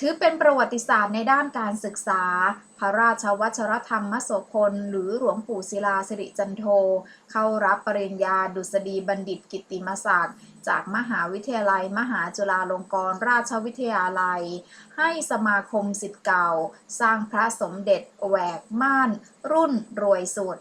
ถือเป็นประวัติศาสตร์ในด้านการศึกษา พระราชวัชรธรรมโสพล หรือหลวงปู่ศิลาสิริจันโท เข้ารับปริญญาดุษฎีบัณฑิตกิตติมศักดิ์จากมหาวิทยาลัย มหาจุฬาลงกรณราชวิทยาลัย ให้สมาคมสิทธิ์เก่า สร้างพระสมเด็จแหวกม่าน รุ่นรวยสุด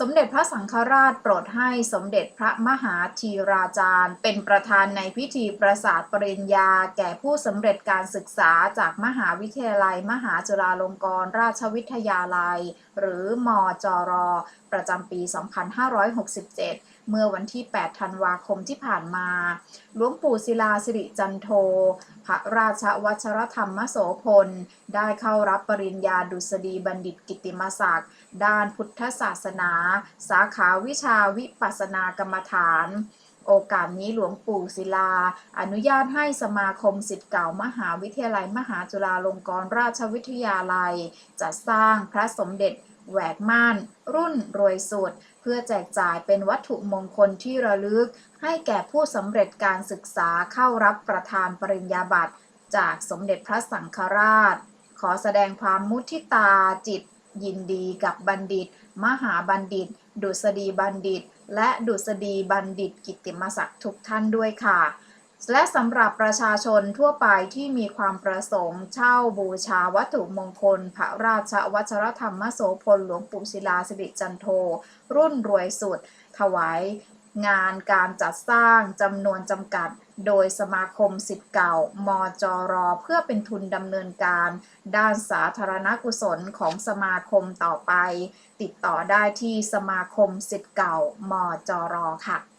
สมเด็จพระสังฆราชโปรดให้สมเด็จพระมหาธีราจารย์ เป็นประธานในพิธีประสาทปริญญา แก่ผู้สำเร็จการศึกษาจากมหาวิทยาลัย มหาจุฬาลงกรณราชวิทยาลัย หรือมจรประจำปี 2567 เมื่อวันที่ 8 ธันวาคมที่ผ่านมา หลวงปู่ศิลาสิริจันโท พระราชวัชรธรรมโสพล ได้เข้ารับปริญญาดุษฎีบัณฑิตกิติมศักดิ์ด้านพุทธศาสนาสาขาวิชาวิปัสสนากรรมฐาน โอกาสนี้หลวงปู่ศิลา อนุญาตให้สมาคมสิทธิ์เก่ามหาวิทยาลัยมหาจุฬาลงกรณราชวิทยาลัย จัดสร้างพระสมเด็จแหวกม่าน รุ่นรวยสุด เพื่อแจกจ่ายเป็นวัตถุมงคลที่ระลึก ให้แก่ผู้สำเร็จการศึกษาเข้ารับประทานปริญญาบัตรจากสมเด็จพระสังฆราช ขอแสดงความมุทิตาจิต ยินดีกับบัณฑิต มหาบัณฑิต ดุษฎีบัณฑิต และดุษฎีบัณฑิตกิตติมศักดิ์ทุกท่านด้วยค่ะ และสำหรับประชาชนทั่วไปที่มีความประสงค์เช่าบูชาวัตถุมงคล พระราชวัชรธรรมโสพลหลวงปู่ศิลาสิริจันโท รุ่นรวยสุด ถวาย งานการจัดสร้างจำนวนจำกัด โดยสมาคมสิทธิ์เก่ามจร เพื่อเป็นทุนดำเนินการ ด้านสาธารณกุศลของสมาคมต่อไป ติดต่อได้ที่สมาคมสิทธิ์เก่ามจร ค่ะ